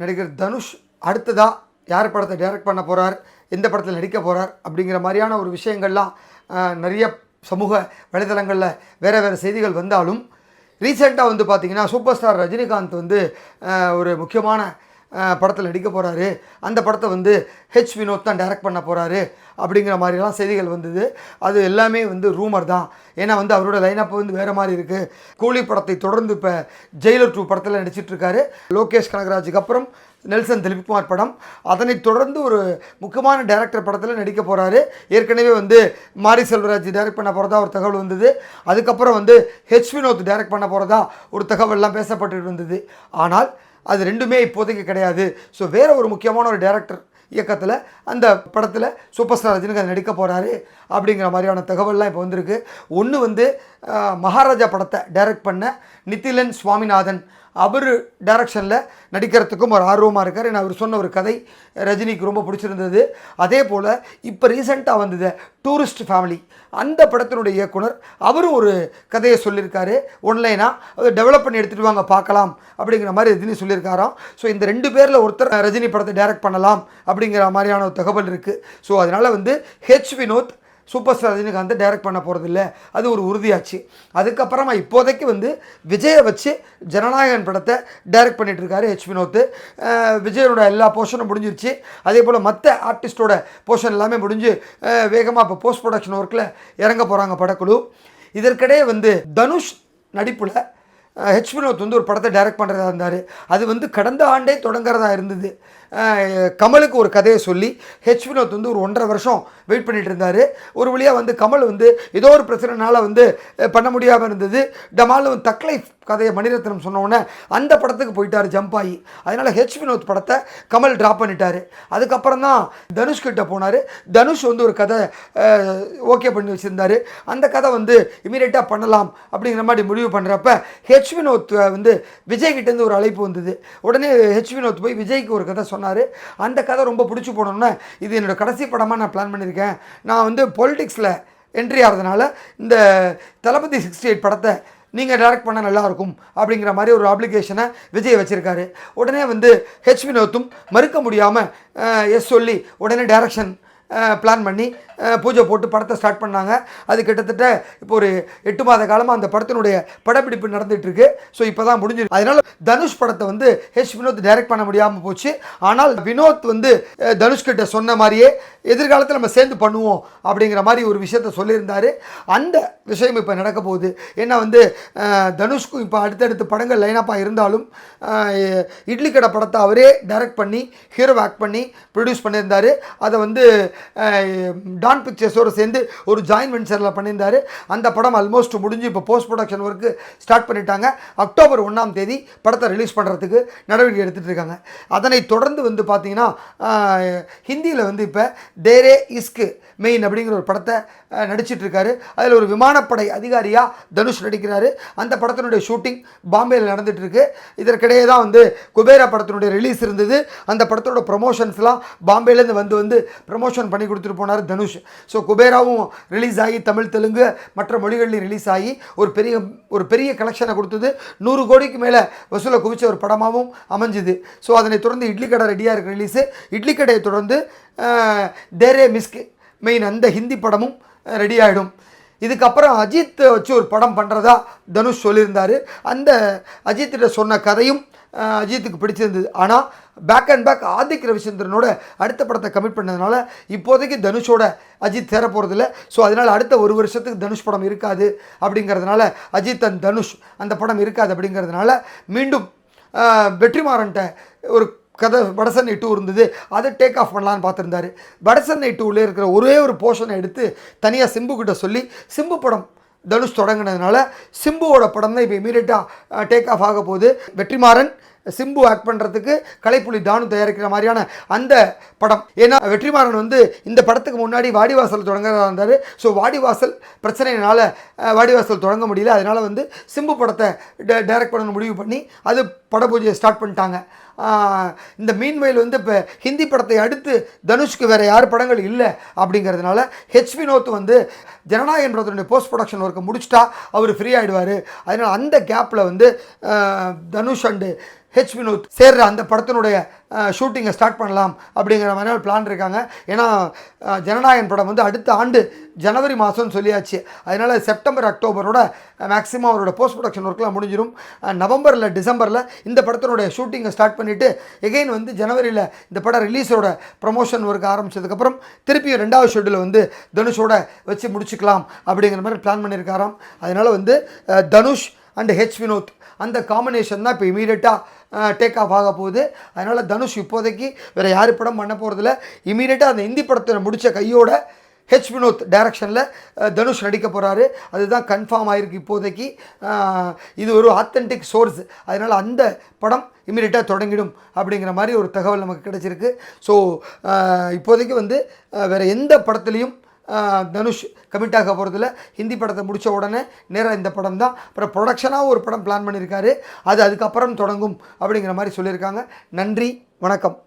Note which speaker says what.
Speaker 1: நடிகர் தனுஷ் அடுத்ததாக யார் படத்தை டைரக்ட் பண்ண போகிறார் எந்த படத்தில் நடிக்க போகிறார் அப்படிங்கிற மாதிரியான ஒரு விஷயங்கள்லாம் நிறைய சமூக வலைதளங்களில் வேறு வேறு செய்திகள் வந்தாலும் ரீசெண்டாக வந்து பார்த்திங்கன்னா சூப்பர் ஸ்டார் ரஜினிகாந்த் வந்து ஒரு முக்கியமான படத்தில் நடிக்க போகிறாரு அந்த படத்தை வந்து ஹெச் வினோத் தான் டைரக்ட் பண்ண போகிறாரு அப்படிங்கிற மாதிரிலாம் செய்திகள் வந்தது. அது எல்லாமே வந்து ரூமர் தான். ஏன்னா வந்து அவரோட லைனப் வந்து வேறு மாதிரி இருக்குது கூலி படத்தை தொடர்ந்து இப்போ ஜெயிலர் டூ படத்தில் நடிச்சிட்ருக்காரு லோகேஷ் கனகராஜுக்கு அப்புறம் நெல்சன் திலீப்குமார் படம். அதனை தொடர்ந்து ஒரு முக்கியமான டைரக்டர் படத்தில் நடிக்க போகிறாரு ஏற்கனவே வந்து மாரி செல்வராஜ் டைரக்ட் பண்ண போகிறதா ஒரு தகவல் வந்தது. அதுக்கப்புறம் வந்து ஹெச் வினோத் டைரக்ட் பண்ண போகிறதா ஒரு தகவல்லாம் பேசப்பட்டு இருந்தது. ஆனால் அது ரெண்டுமே இப்போதைக்கு கிடையாது. ஸோ வேறு ஒரு முக்கியமான ஒரு டேரக்டர் இயக்கத்தில் அந்த படத்தில் சூப்பர் ஸ்டார் ரஜினிகாந்த் நடிக்க போகிறாரு அப்படிங்கிற மாதிரியான தகவல்லாம் இப்போ வந்திருக்கு. ஒன்று வந்து மகாராஜா படத்தை டைரக்ட் பண்ண நித்திலன் சுவாமிநாதன் அவர் டைரக்ஷனில் நடிக்கிறதுக்கும் ஒரு ஆர்வமாக இருக்கார். ஏன்னா அவர் சொன்ன ஒரு கதை ரஜினிக்கு ரொம்ப பிடிச்சிருந்தது. அதே போல் இப்போ ரீசெண்டாக வந்தது டூரிஸ்ட் ஃபேமிலி அந்த படத்தினுடைய இயக்குனர் அவரும் ஒரு கதையை சொல்லியிருக்காரு. ஒன்லைனாக அதை டெவலப் பண்ணி எடுத்துகிட்டு வாங்க பார்க்கலாம் அப்படிங்கிற மாதிரி ரஜினி சொல்லியிருக்காராம். ஸோ இந்த ரெண்டு பேரில் ஒருத்தர் ரஜினி படத்தை டைரக்ட் பண்ணலாம் அப்படிங்கிற மாதிரியான ஒரு தகவல் இருக்குது ஸோ அதனால் வந்து H Vinoth super star Rajinikanth direct பண்ண போகிறதில்ல அது ஒரு உறுதியாச்சு. அதுக்கப்புறமா இப்போதைக்கு வந்து விஜயை வச்சு ஜனநாயகன் படத்தை டைரக்ட் பண்ணிகிட்ருக்காரு ஹெச் வினோத். விஜயனோட எல்லா போர்ஷனும் முடிஞ்சிருச்சு. அதே போல் மற்ற ஆர்டிஸ்டோட போர்ஷன் எல்லாமே முடிஞ்சு வேகமாக இப்போ போஸ்ட் ப்ரொடக்ஷன் ஒர்க்கில் இறங்க போகிறாங்க படக்குழு. இதற்கிடையே வந்து தனுஷ் நடிப்பில் ஹெச் வினோத் வந்து ஒரு படத்தை டைரக்ட் பண்ணுறதா இருந்தார். அது வந்து கடந்த ஆண்டே தொடங்குறதா இருந்தது. கமலுக்கு ஒரு கதையை சொல்லி ஹெச் வினோத் வந்து ஒரு ஒன்றரை வருஷம் வெயிட் பண்ணிகிட்டு இருந்தார். ஒரு வழியாக வந்து கமல் வந்து ஏதோ ஒரு பிரச்சனைனால வந்து பண்ண முடியாமல் இருந்தது. டமாலும் தக்லைஃப் கதையை மணிரத்னம் சொன்னோடனே அந்த படத்துக்கு போயிட்டார் ஜம்ப் ஆகி அதனால் ஹெச் வினோத் படத்தை கமல் ட்ராப் பண்ணிட்டார். அதுக்கப்புறம் தான் தனுஷ் கிட்ட போனார். தனுஷ் வந்து ஒரு கதை ஓகே பண்ணி வச்சுருந்தார். அந்த கதை வந்து இமீடியட்டாக பண்ணலாம் அப்படிங்கிற மாதிரி முடிவு பண்ணுறப்ப ஹெச் வினோத் வந்து விஜய்கிட்டேருந்து ஒரு அழைப்பு வந்தது. உடனே ஹெச் வினோத் போய் விஜய்க்கு ஒரு கதை சொன்னார். அந்த கதை ரொம்ப பிடிச்சி போனோன்னே இது என்னோடய கடைசி படமாக நான் பிளான் பண்ணியிருக்கேன். நான் வந்து பொலிட்டிக்ஸில் என்ட்ரி ஆகிறதுனால இந்த தளபதி சிக்ஸ்டி எயிட் படத்தை நீங்கள் டேரக்ட் பண்ணால் நல்லாயிருக்கும் அப்படிங்கிற மாதிரி ஒரு அப்ளிகேஷனை விஜய் வச்சுருக்காரு. உடனே வந்து ஹெச் வினோத்தும் மறுக்க முடியாமல் எஸ் சொல்லி உடனே டேரக்ஷன் பிளான் பண்ணி பூஜை போட்டு படத்தை ஸ்டார்ட் பண்ணாங்க. அது கிட்டத்தட்ட இப்போ ஒரு எட்டு மாத காலமாக அந்த படத்தினுடைய படப்பிடிப்பு நடந்துகிட்ருக்கு. ஸோ இப்போ தான் முடிஞ்சிருக்கு. அதனால் தனுஷ் படத்தை வந்து ஹெச் வினோத் டைரக்ட் பண்ண முடியாமல் போச்சு. ஆனால் வினோத் வந்து தனுஷ்கிட்ட சொன்ன மாதிரியே எதிர்காலத்தில் நம்ம சேர்ந்து பண்ணுவோம் அப்படிங்கிற மாதிரி ஒரு விஷயத்த சொல்லியிருந்தாரு. அந்த விஷயம் இப்போ நடக்க போகுது. ஏன்னா வந்து தனுஷ்கும் தனுஷ்க்கும் இப்போ அடுத்தடுத்து படங்கள் லைனப்பாக இருந்தாலும் இட்லி கடை படத்தை அவரே டைரக்ட் பண்ணி ஹீரோ ஆக்ட் பண்ணி ப்ரொடியூஸ் பண்ணியிருந்தாரு. அதை வந்து டான் பிக்சர்ஸோடு சேர்ந்து ஒரு ஜாயின் வென்ச்சரில் பண்ணியிருந்தாரு. அந்த படம் ஆல்மோஸ்ட் முடிஞ்சு இப்போ போஸ்ட் ப்ரொடக்ஷன் ஒர்க்கு ஸ்டார்ட் பண்ணிட்டாங்க. அக்டோபர் ஒன்றாம் தேதி படத்தை ரிலீஸ் பண்ணுறதுக்கு நடவடிக்கை எடுத்துகிட்டு இருக்காங்க. அதனை தொடர்ந்து வந்து பார்த்திங்கன்னா ஹிந்தியில் வந்து இப்போ தேரே இஸ்கு மெயின் அப்படிங்கிற ஒரு படத்தை நடிச்சிட்ருக்காரு அதில் ஒரு விமானப்படை அதிகாரியாக தனுஷ் நடிக்கிறாரு. அந்த படத்தினுடைய ஷூட்டிங் பாம்பேயில் நடந்துகிட்ருக்கு இதற்கிடையே தான் வந்து குபேரா படத்தினுடைய ரிலீஸ் இருந்தது. அந்த படத்தோட ப்ரொமோஷன்ஸ்லாம் பாம்பேலேருந்து வந்து வந்து ப்ரமோஷன் பண்ணி கொடுத்துட்டு போனார் தனுஷ். ஸோ குபேராவும் ரிலீஸ் ஆகி தமிழ் தெலுங்கு மற்ற மொழிகள்லையும் ரிலீஸ் ஆகி ஒரு பெரிய ஒரு பெரிய கலெக்ஷனை கொடுத்தது. நூறு கோடிக்கு மேலே வசூலை குவிச்ச ஒரு படமாகவும் அமைஞ்சுது. ஸோ அதனை தொடர்ந்து இட்லி கடை ரெடியாக இருக்கிற ரிலீஸு இட்லி கடையை தொடர்ந்து தேரே மிஸ்கு மெயின் அந்த ஹிந்தி படமும் ரெடி ஆகிடும் இதுக்கப்புறம் அஜித் வச்சு ஒரு படம் பண்ணுறதா தனுஷ் சொல்லியிருந்தார். அந்த அஜித்திட்ட சொன்ன கதையும் அஜித்துக்கு பிடிச்சிருந்தது. ஆனால் பேக் அண்ட் பேக் ஆதிக் ரவிச்சந்திரனோட அடுத்த படத்தை கமிட் பண்ணதுனால இப்போதைக்கு தனுஷோட அஜித் சேர போகிறதில்ல ஸோ அதனால் அடுத்த ஒரு வருஷத்துக்கு தனுஷ் படம் இருக்காது அப்படிங்கிறதுனால அஜித் அண்ட் தனுஷ் அந்த படம் இருக்காது அப்படிங்கிறதுனால மீண்டும் வெற்றிமாறன்ட்ட ஒரு கதை வடசென்னை டூ இருந்தது. அதை டேக் ஆஃப் பண்ணலான்னு பார்த்துருந்தாரு. வடசென்னை டூவில் இருக்கிற ஒரே ஒரு போர்ஷனை எடுத்து தனியாக சிம்பு கிட்ட சொல்லி சிம்பு படம் தனுஷ் தொடங்கினதுனால சிம்புவோட படம் தான் இப்போ இமீடியட்டாக டேக் ஆஃப் ஆக போகுது. வெற்றிமாறன் சிம்பு ஆக்ட் பண்ணுறதுக்கு கலைப்புலி தானு தயாரிக்கிற மாதிரியான அந்த படம். ஏன்னா வெற்றிமாறன் வந்து இந்த படத்துக்கு முன்னாடி வாடிவாசல் தொடங்குறதா இருந்தார். ஸோ வாடிவாசல் பிரச்சனையினால் வாடிவாசல் தொடங்க முடியல. அதனால் வந்து சிம்பு படத்தை டைரக்ட் பண்ண முடிவு பண்ணி அது பட பூஜையை ஸ்டார்ட் பண்ணிட்டாங்க. இந்த மீன்வயல் வந்து இப்போ ஹிந்தி படத்தை அடுத்து தனுஷ்க்கு வேறு யார் படங்கள் இல்லை அப்படிங்கிறதுனால ஹெச் வினோத் வந்து ஜனநாயகன் படத்தினுடைய போஸ்ட் ப்ரொடக்ஷன் ஒர்க்கை முடிச்சுட்டா அவர் ஃப்ரீ ஆகிடுவார் அதனால் அந்த கேப்பில் வந்து தனுஷ் அண்டு ஹெச் வினோத் சேர்ற அந்த படத்தினுடைய ஷூட்டிங்கை ஸ்டார்ட் பண்ணலாம் அப்படிங்கிற மாதிரி ஒரு பிளான் இருக்காங்க. ஏன்னா ஜனநாயகன் படம் வந்து அடுத்த ஆண்டு ஜனவரி மாதம்னு சொல்லியாச்சு. அதனால் செப்டம்பர் அக்டோபரோட மேக்ஸிமம் அவரோட போஸ்ட் ப்ரொடக்ஷன் ஒர்க்லாம் முடிஞ்சிடும் நவம்பரில் டிசம்பரில் இந்த படத்தினுடைய ஷூட்டிங்கை ஸ்டார்ட் பண்ணிவிட்டு எகெயின் வந்து ஜனவரியில் இந்த படம் ரிலீஸோட ப்ரமோஷன் ஒர்க் ஆரம்பிச்சதுக்கப்புறம் திருப்பியும் ரெண்டாவது ஷெட்யூலில் வந்து தனுஷோட வச்சு முடிச்சுக்கலாம் அப்படிங்கிற மாதிரி பிளான் பண்ணியிருக்காராம். அதனால் வந்து தனுஷ் அண்ட் ஹெச் வினோத் அந்த காம்பினேஷன் தான் இப்போ இமீடியட்டாக டேக் ஆஃப் ஆக போகுது. அதனால் தனுஷ் இப்போதைக்கு வேறு யார் படம் பண்ண போகிறதில்ல இமீடியட்டாக அந்த ஹிந்தி படத்தில் முடித்த கையோட ஹெச் வினோத் டைரக்ஷனில் தனுஷ் நடிக்க போகிறாரு அதுதான் கன்ஃபார்ம் ஆகிருக்கு இப்போதைக்கு. இது ஒரு ஆத்தென்டிக் சோர்ஸ் அதனால் அந்த படம் இமீடியட்டாக தொடங்கிடும் அப்படிங்கிற மாதிரி ஒரு தகவல் நமக்கு கிடச்சிருக்கு. ஸோ இப்போதைக்கு வந்து வேறு எந்த படத்துலேயும் தனுஷ் கமிட் ஆக போகிறதுல ஹிந்தி படத்தை முடித்த உடனே நேராக இந்த படம் தான் அப்புறம் ப்ரொடக்ஷனாக ஒரு படம் பிளான் பண்ணியிருக்காரு அது அதுக்கப்புறம் தொடங்கும் அப்படிங்கிற மாதிரி சொல்லியிருக்காங்க. நன்றி வணக்கம்.